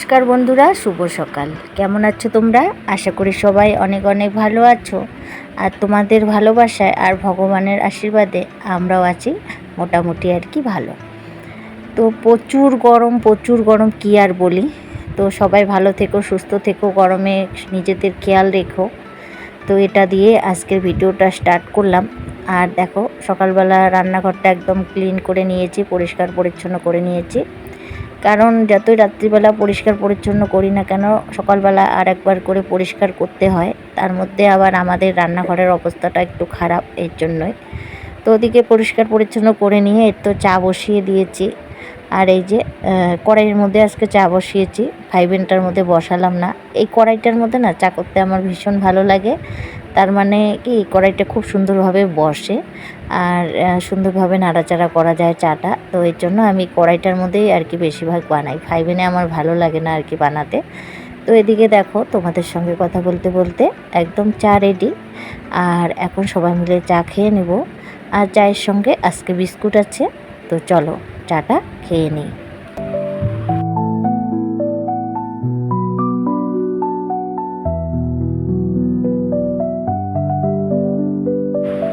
নমস্কার বন্ধুরা, শুভ সকাল। কেমন আছো তোমরা? আশা করি সবাই অনেক অনেক ভালো আছো। আর তোমাদের ভালোবাসায় আর ভগবানের আশীর্বাদে আমরাও আছি, মোটামুটি আর কি ভালো। তো প্রচুর গরম প্রচুর গরম কি আর বলি? তো সবাই ভালো থেকো, সুস্থ থেকো, গরমে নিজেদের খেয়াল রেখো। তো এটা দিয়ে আজকের ভিডিওটা স্টার্ট করলাম। আর দেখো, সকালবেলা রান্নাঘরটা একদম ক্লিন করে নিয়েছি, পরিষ্কার পরিচ্ছন্ন করে নিয়েছি। কারণ যতই রাত্রিবেলা পরিষ্কার পরিচ্ছন্ন করি না কেন, সকালবেলা আর একবার করে পরিষ্কার করতে হয়। তার মধ্যে আবার আমাদের রান্নাঘরের অবস্থাটা একটু খারাপ এর জন্যই। তো ওদিকে পরিষ্কার পরিচ্ছন্ন করে নিয়ে এর তো চা বসিয়ে দিয়েছি। আর এই যে কড়াইয়ের মধ্যে আজকে চা বসিয়েছি ফাইভেনটার মধ্যে বসালাম না। এই কড়াইটার মধ্যে না চা করতে আমার ভীষণ ভালো লাগে। তার মানে কি, কড়াইটা খুব সুন্দরভাবে বসে। আর সুন্দরভাবে নাড়াচাড়া করা যায় চাটা। তো এর জন্য আমি কড়াইটার মধ্যেই আর কি বেশিরভাগ বানাই। ফাইভেনে আমার ভালো লাগে না আর কি বানাতে। তো এদিকে দেখো, তোমাদের সঙ্গে কথা বলতে বলতে একদম চা রেডি আর এখন সবাই মিলে চা খেয়ে নেব। আর চায়ের সঙ্গে আজকে বিস্কুট আছে। তো চলো, চাটা খেয়ে নিই।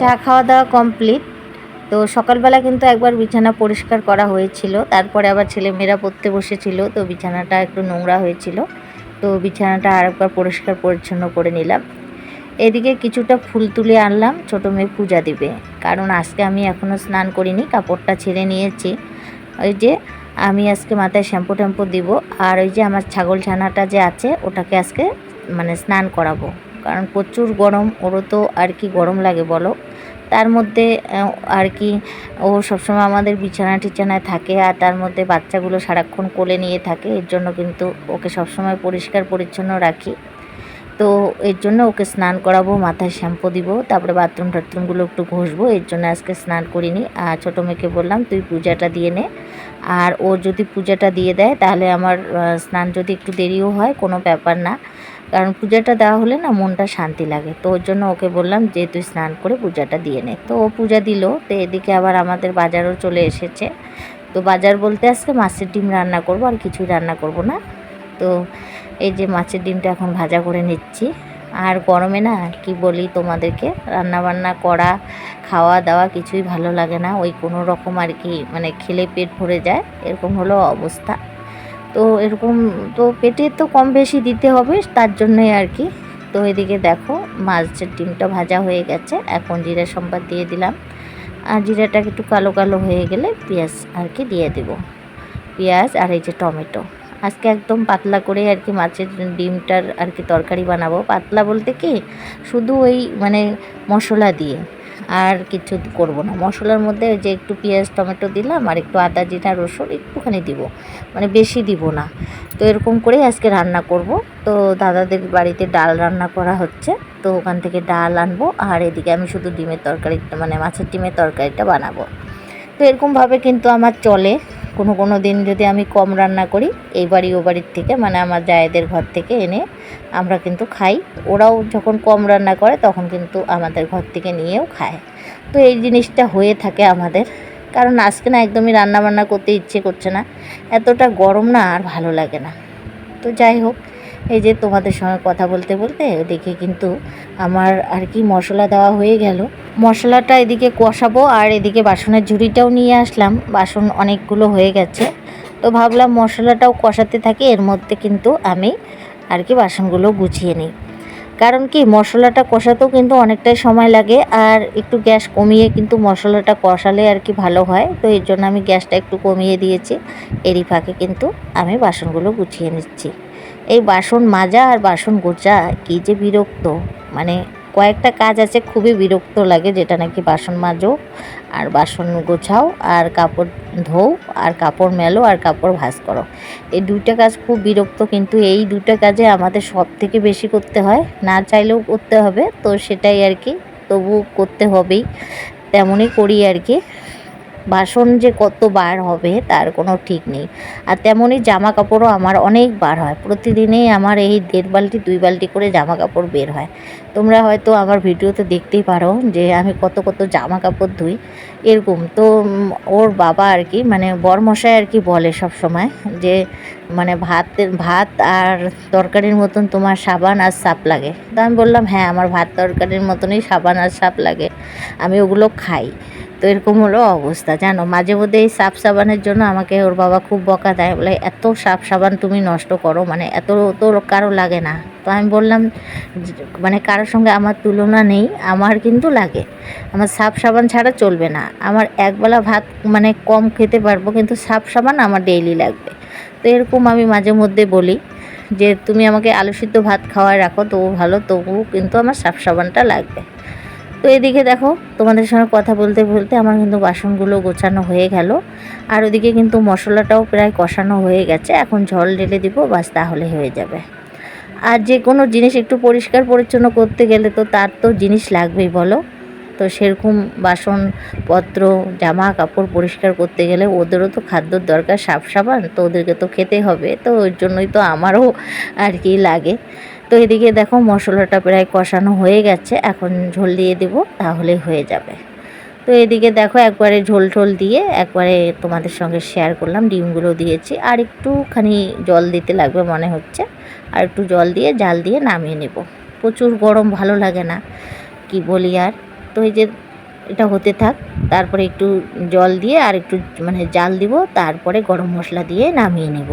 চা খাওয়া দাওয়া কমপ্লিট তো সকালবেলা কিন্তু একবার বিছানা পরিষ্কার করা হয়েছিল। তারপরে আবার ছেলে মেয়েরা পড়তে বসেছিল, তো বিছানাটা একটু নোংরা হয়েছিল। তো বিছানাটা আরেকবার পরিষ্কার পরিচ্ছন্ন করে নিলাম। এদিকে কিছুটা ফুল তুলে আনলাম, ছোটো মেয়ে পূজা দিবে। কারণ আজকে আমি এখনও স্নান করিনি, কাপড়টা ছেড়ে নিয়েছি। ওই যে আমি আজকে মাথায় শ্যাম্পু ট্যাম্পু দিব, আর ওই যে আমার ছাগল ছানাটা যে আছে, ওটাকে আজকে মানে স্নান করাবো। কারণ প্রচুর গরম, ওরও তো আর কি গরম লাগে বলো। তার মধ্যে আর কি, ও সবসময় আমাদের বিছানা টিছানায় থাকে আর তার মধ্যে বাচ্চাগুলো সারাক্ষণ কোলে নিয়ে থাকে, এর জন্য কিন্তু ওকে সবসময় পরিষ্কার পরিচ্ছন্ন রাখি। তো এর জন্য ওকে স্নান করাবো, মাথায় শ্যাম্পু দিব, তারপরে বাথরুম টাথরুমগুলো একটু ঘষবো, এর জন্য আজকে স্নান করিনি। আর ছোটো মেয়েকে বললাম, তুই পূজাটা দিয়ে নে। আর ও যদি পূজাটা দিয়ে দেয়, তাহলে আমার স্নান যদি একটু দেরিও হয়, কোনো ব্যাপার না। কারণ পূজাটা দেওয়া হলে না মনটা শান্তি লাগে। তো ওর জন্য ওকে বললাম যে, তুই স্নান করে পূজাটা দিয়ে নে। তো ও পূজা দিল। তো এদিকে আবার আমাদের বাজারও চলে এসেছে। তো বাজার বলতে আজকে মাছের ডিম রান্না করব, আর কিছুই রান্না করব না। তো এই যে মাছের ডিমটা এখন ভাজা করে নিচ্ছি। আর গরমে না কি বলি তোমাদেরকে রান্না বান্না করা খাওয়া দাওয়া কিছুই ভালো লাগে না। ওই কোনো রকম আর কি মানে খেলে পেট ভরে যায়, এরকম হলো অবস্থা। তো এরকম, তো পেটে তো কম বেশি দিতে হবে, তার জন্যই আর কি। তো এদিকে দেখো, মাছের ডিমটা ভাজা হয়ে গেছে, এখন জিরা সম্বাদ দিয়ে দিলাম। আর জিরাটা একটু কালো কালো হয়ে গেলে পেঁয়াজ আর কি দিয়ে দেব। পেঁয়াজ আর এই যে টমেটো। আজকে একদম পাতলা করে আর কি মাছের ডিমটার আর কি তরকারি বানাবো। পাতলা বলতে কি? শুধু ওই মানে মশলা দিয়ে। আর কিছু করব না। মশলার মধ্যে ওই যে একটু পেঁয়াজ, টমেটো দিলাম আর একটু আদা, জিরা, রসুন একটুখানি দিব। মানে বেশি দিব না। তো এরকম করেই আজকে রান্না করব। তো দাদাদের বাড়িতে ডাল রান্না করা হচ্ছে। তো ওখান থেকে ডাল আনব আর এদিকে আমি শুধু ডিমের তরকারিটা মানে মাছের ডিমের তরকারিটা বানাবো। তো এরকমভাবে কিন্তু আমার চলে। কোনো কোনো দিন যদি আমি কম রান্না করি, এই বাড়ি ও বাড়ির থেকে মানে আমার জায়েদের ঘর থেকে এনে আমরা কিন্তু খাই। ওরাও যখন কম রান্না করে, তখন কিন্তু আমাদের ঘর থেকে নিয়েও খায়। তো এই জিনিসটা হয়ে থাকে আমাদের। কারণ আজকে না একদমই রান্নাবান্না করতে ইচ্ছে করছে না। এতটা গরম না আর ভালো লাগে না। তো যাই হোক এই যে তোমাদের সঙ্গে কথা বলতে বলতে দেখে কিন্তু আমার আর কি মশলা দেওয়া হয়ে গেল। মশলাটা এদিকে কষাবো আর এদিকে বাসনের ঝুড়িটাও নিয়ে আসলাম। বাসন অনেকগুলো হয়ে গেছে। তো ভাবলাম মশলাটাও কষাতে থাকি, এর মধ্যে কিন্তু আমি আর কি বাসনগুলো গুছিয়ে নিই। কারণ কি, মশলাটা কষাতেও কিন্তু অনেকটাই সময় লাগে আর একটু গ্যাস কমিয়ে কিন্তু মশলাটা কষালে আর কি ভালো হয়। তো এর জন্য আমি গ্যাসটা একটু কমিয়ে দিয়েছি। এরই ফাঁকে কিন্তু আমি বাসনগুলো গুছিয়ে নিচ্ছি। এই বাসন মাজা আর বাসন গোছা, কী যে বিরক্ত। মানে কয়েকটা কাজ আছে, খুবই বিরক্ত লাগে, যেটা নাকি বাসন মাজো আর বাসন গোছাও আর কাপড় ধোও আর কাপড় মেলো আর কাপড় ভাঁজ করো। এই দুইটা কাজ খুব বিরক্ত, কিন্তু এই দুটো কাজে আমাদের সব থেকে বেশি করতে হয়। না চাইলেও করতে হবে, তো সেটাই আর কি। তবু করতে হবেই, তেমনই করি আর কি। বাসন যে কত বার হবে তার কোনো ঠিক নেই। আর তেমনই জামা কাপড়ও আমার অনেক বার হয়। প্রতিদিনই আমার এই দেড় বালতি, দুই বালতি করে জামা কাপড় বের হয়। তোমরা হয়তো আমার ভিডিওতে দেখতেই পারো যে আমি কত কত জামা কাপড় ধুই। এরকম তো ওর বাবা আর কি মানে বরমশাই আর কি বলে সব সময় যে মানে ভাতের, ভাত আর তরকারির মতন তোমার সাবান আর সাপ লাগে। তো আমি বললাম হ্যাঁ আমার ভাত তরকারির মতনই সাবান আর সাপ লাগে। আমি ওগুলো খাই। তো এরকম হলো অবস্থা, জানো? মাঝে মধ্যে এই সাপ সাবানের জন্য আমাকে ওর বাবা খুব বকা দেয়, বলে, এত সাপ সাবান তুমি নষ্ট করো মানে এত তো কারও লাগে না। তো আমি বললাম মানে কারোর সঙ্গে আমার তুলনা নেই, আমার কিন্তু লাগে। আমার সাপ সাবান ছাড়া চলবে না। আমার একবেলা ভাত মানে কম খেতে পারব, কিন্তু সাপ সাবান আমার ডেইলি লাগবে। তো এরকম আমি মাঝে মধ্যে বলি, যে, তুমি আমাকে আলু সিদ্ধ ভাত খাওয়ায় রাখো তবু ভালো, তবুও কিন্তু আমার সাপ সাবানটা লাগবে। তো এদিকে দেখো, তোমাদের সঙ্গে কথা বলতে বলতে আমার কিন্তু বাসনগুলো গোছানো হয়ে গেল। আর ওদিকে কিন্তু মশলাটাও প্রায় কষানো হয়ে গেছে। এখন জল ঢেলে দিব, বাস তাহলে হয়ে যাবে। আর যে কোনো জিনিস একটু পরিষ্কার পরিচ্ছন্ন করতে গেলে তো তার তো জিনিস লাগবেই, বলো। তো সেরকম বাসনপত্র জামা কাপড় পরিষ্কার করতে গেলে ওদেরও তো খাদ্যর দরকার, সাপ সাবান তো ওদেরকে তো খেতে হবে। তো ওই জন্যই তো আমারও আর কি লাগে। তো এদিকে দেখো মশলাটা প্রায় কষানো হয়ে গেছে, এখন ঝোল দিয়ে দেব, তাহলে হয়ে যাবে। তো এদিকে দেখো একবারে ঝোল ঝোল দিয়ে একবারে তোমাদের সঙ্গে শেয়ার করলাম, ডিমগুলো দিয়েছি। আর একটুখানি জল দিতে লাগবে মনে হচ্ছে, আর একটু জল দিয়ে জাল দিয়ে নামিয়ে নেব। প্রচুর গরম, ভালো লাগে না, কি বলি আর। তো এই যে এটা হতে থাক, তারপরে একটু জল দিয়ে আর একটু মানে জাল দিব, তারপরে গরম মশলা দিয়ে নামিয়ে নেব।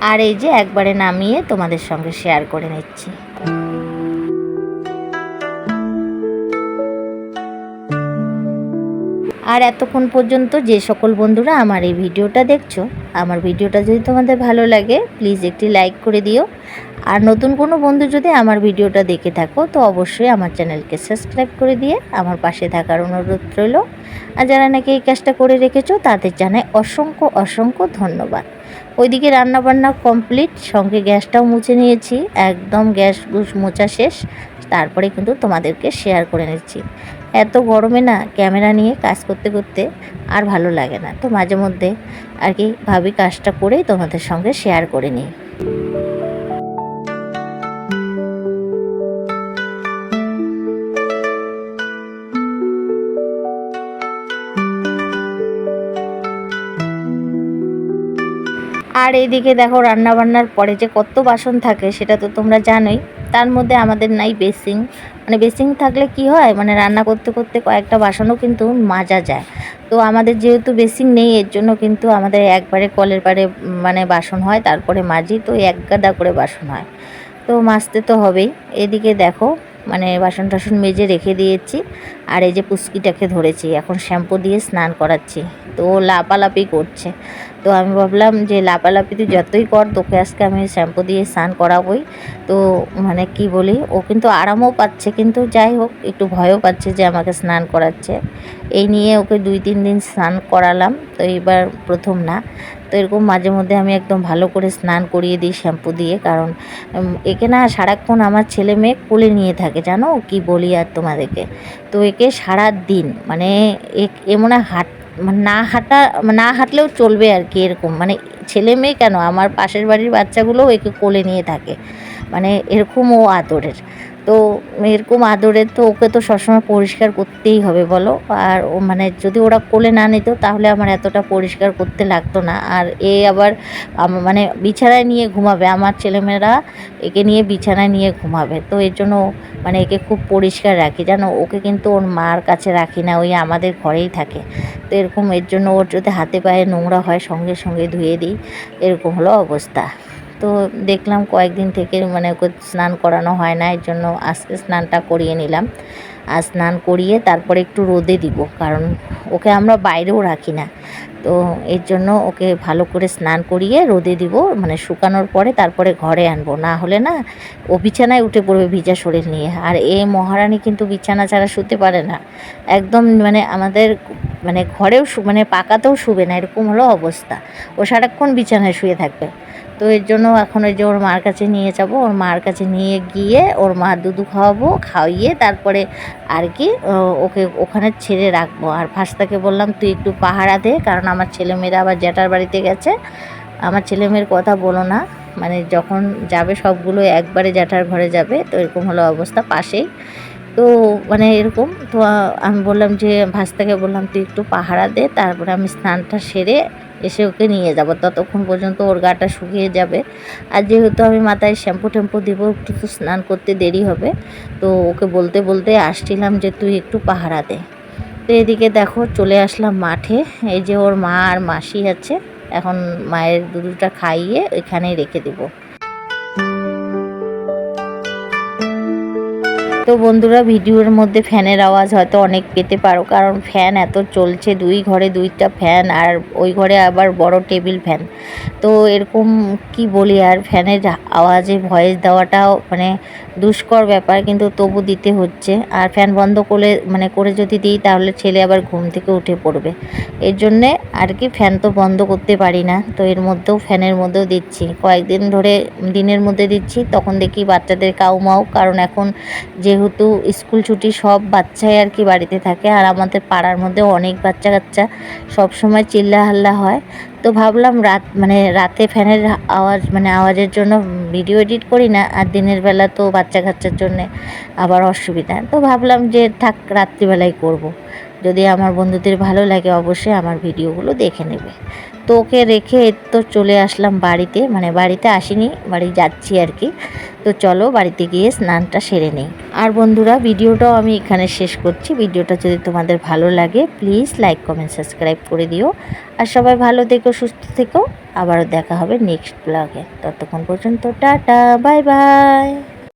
আর এই যে একবারে নামিয়ে তোমাদের সঙ্গে শেয়ার করে নিচ্ছি। আর এতক্ষণ পর্যন্ত যে সকল বন্ধুরা আমার এই ভিডিওটা দেখছ, আমার ভিডিওটা যদি তোমাদের ভালো লাগে প্লিজ একটি লাইক করে দিও। আর নতুন কোনো বন্ধু যদি আমার ভিডিওটা দেখে থাকো, তো অবশ্যই আমার চ্যানেলকে সাবস্ক্রাইব করে দিয়ে আমার পাশে থাকার অনুরোধ রইল। আর যারা নাকি এই কাজটা করে রেখেছো, তাদের জানাই অসংখ্য অসংখ্য ধন্যবাদ। ওইদিকে রান্নাবান্না কমপ্লিট সঙ্গে গ্যাসটাও মুছে নিয়েছি, একদম গ্যাস মোছা শেষ, তারপরে কিন্তু তোমাদেরকে শেয়ার করে নিচ্ছি। এত গরমে না ক্যামেরা নিয়ে কাজ করতে করতে আর ভালো লাগে না। তো মাঝে মধ্যে আর কি ভাবি কাজটা করেই তোমাদের সঙ্গে শেয়ার করে নিই। আর এইদিকে দেখো রান্না বান্নার পরে যে কত বাসন থাকে, সেটা তো তোমরা জানোই। তার মধ্যে আমাদের নাই বেসিং। মানে বেসিং থাকলে কি হয়? মানে রান্না করতে করতে কয়েকটা বাসনও কিন্তু মাজা যায়। তো আমাদের যেহেতু বেসিং নেই, এর জন্য কিন্তু আমাদের একবারে কলের পারে মানে বাসন হয়, তারপরে মাজি, তো এক গাদা করে বাসন হয়। তো মাজতে তো হবেই। এদিকে দেখো মানে বাসন টাসন মেজে রেখে দিয়েছি। আর এই যে পুচকিটাকে ধরেছি, এখন শ্যাম্পু দিয়ে স্নান করাচ্ছি। তো লাপালাপি করছে। তো আমি ভাবলাম যে লাপালাপি তুই যতই কর, তোকে আজকে আমি শ্যাম্পু দিয়ে স্নান করাবোই। তো মানে কি বলি, ও কিন্তু আরামও পাচ্ছে, কিন্তু যাই হোক, একটু ভয়ও পাচ্ছে যে আমাকে স্নান করাচ্ছে। এই নিয়ে ওকে দুই তিন দিন স্নান করালাম, তো এবার প্রথম না। তো এরকম মাঝে মধ্যে আমি একদম ভালো করে স্নান করিয়ে দিই শ্যাম্পু দিয়ে, কারণ একে না সারাক্ষণ আমার ছেলে মেয়ে কোলে নিয়ে থাকে, জানো? কি বলি আর তোমাদেরকে? তো একে সারা দিন মানে এ- এ মনে হয় হাট মানে না হাঁটা, না হাঁটলেও চলবে আর কি এরকম। মানে ছেলে মেয়ে কেন? আমার পাশের বাড়ির বাচ্চাগুলোও একে কোলে নিয়ে থাকে। মানে এরকম ও আদরের। তো এরকম আদরের তো ওকে তো সবসময় পরিষ্কার করতেই হবে, বলো। আর ও মানে যদি ওরা কোলে না নিত, তাহলে আমার এতটা পরিষ্কার করতে লাগতো না। আর এ আবার মানে বিছানায় নিয়ে ঘুমাবে। আমার ছেলেমেয়েরা একে নিয়ে বিছানায় নিয়ে ঘুমাবে। তো এর জন্য মানে একে খুব পরিষ্কার রাখি। জানো, ওকে কিন্তু ওর মার কাছে রাখি না, ওই আমাদের ঘরেই থাকে। তো এরকম এর জন্য ওর যদি হাতে পায়ে নোংরা হয়, সঙ্গে সঙ্গে ধুয়ে দিই, এরকম হলো অবস্থা। তো দেখলাম কয়েকদিন থেকে মানে ওকে স্নান করানো হয় না, এর জন্য আজকে স্নানটা করিয়ে নিলাম। আর স্নান করিয়ে তারপরে একটু রোদে দিব, কারণ ওকে আমরা বাইরেও রাখি না। তো এর জন্য ওকে ভালো করে স্নান করিয়ে রোদে দিব মানে শুকানোর পরে তারপরে ঘরে আনব। না হলে না, ও বিছানায় উঠে পড়বে ভিজা শরীর নিয়ে। আর এ মহারানী কিন্তু বিছানা ছাড়া শুতে পারে না। একদম মানে আমাদের মানে ঘরেও মানে পাকাতেও শুবে না, এরকম হলো অবস্থা। ও সারাক্ষণ বিছানায় শুয়ে থাকবে। তো এর জন্য এখন ওই যে ওর মার কাছে নিয়ে যাব। ওর মার কাছে নিয়ে গিয়ে ওর মা দুধু খাওয়াবো খাওয়িয়ে তারপরে আর কি ওকে ওখানে ছেড়ে রাখব। আর ফার্স্টটাকে বললাম, তুই একটু পাহারা দে, কারণ আমার ছেলেমেয়েরা আবার জ্যাঠার বাড়িতে গেছে। আমার ছেলেমেয়ের কথা বলো না। মানে যখন যাবে সবগুলো একবারে জ্যাঠার ঘরে যাবে, তো এরকম হলো অবস্থা পাশেই। তো মানে এরকম, তো আমি বললাম যে ভাস্তাকে বললাম, তুই একটু পাহারা দে, তারপরে আমি স্নানটা সেরে এসে ওকে নিয়ে যাব। ততক্ষণ পর্যন্ত ওর গাটা শুকিয়ে যাবে। আর যেহেতু আমি মাথায় শ্যাম্পু ট্যাম্পু দিব, একটু তো স্নান করতে দেরি হবে। তো ওকে বলতে বলতে আসছিলাম যে, তুই একটু পাহারা দে। তো এদিকে দেখো, চলে আসলাম মাঠে। এই যে ওর মা আর মাসি আছে, এখন মায়ের দুধটা খাইয়ে ওইখানেই রেখে দিব। তো বন্ধুরা, ভিডিওর মধ্যে ফ্যানের আওয়াজ হয়তো অনেক পেতে পারো, কারণ ফ্যান এত চলছে, দুই ঘরে দুইটা ফ্যান আর ওই ঘরে আবার বড় টেবিল ফ্যান। তো এরকম কি বলি, আর ফ্যানের আওয়াজে ভয়েস দেওয়াটাও মানে দুষ্কর ব্যাপার, কিন্তু তবু দিতে হচ্ছে। আর ফ্যান বন্ধ করে মানে করে যদি দিই, তাহলে ছেলে আবার ঘুম থেকে উঠে পড়বে। এর জন্যে আর কি ফ্যান তো বন্ধ করতে পারি না। তো এর মধ্যেও, ফ্যানের মধ্যেও দিচ্ছি। কয়েকদিন ধরে দিনের মধ্যে দিচ্ছি। তখন দেখি বাচ্চাদের কাউ কাউমাও কারণ এখন যেহেতু স্কুল ছুটি, সব বাচ্চাই আর কি বাড়িতে থাকে। আর আমাদের পাড়ার মধ্যে অনেক বাচ্চা কাচ্চা সব সময় চিল্লা হাল্লা হয়। তো ভাবলাম রাত মানে রাতে ফ্যানের আওয়াজ মানে আওয়াজের জন্য ভিডিও এডিট করি না, আর দিনের বেলা তো বাচ্চা কাচ্চার জন্যে আবার অসুবিধা। তো ভাবলাম যে থাক রাত্রিবেলায় করব। যদি আমার বন্ধুদের ভালো লাগে অবশ্যই আমার ভিডিওগুলো দেখে নেবে। তো ওকে রেখে তো চলে আসলাম বাড়িতে মানে বাড়িতে আসিনি, বাড়ি যাচ্ছি আর কি। তো চলো বাড়িতে গিয়ে স্নানটা সেরে নেই। আর বন্ধুরা, ভিডিওটাও আমি এখানে শেষ করছি। ভিডিওটা যদি তোমাদের ভালো লাগে প্লিজ লাইক কমেন্ট সাবস্ক্রাইব করে দিও। আর সবাই ভালো থেকো, সুস্থ থেকো। আবারও দেখা হবে নেক্সট ব্লগে ততক্ষণ পর্যন্ত টাটা বাই বাই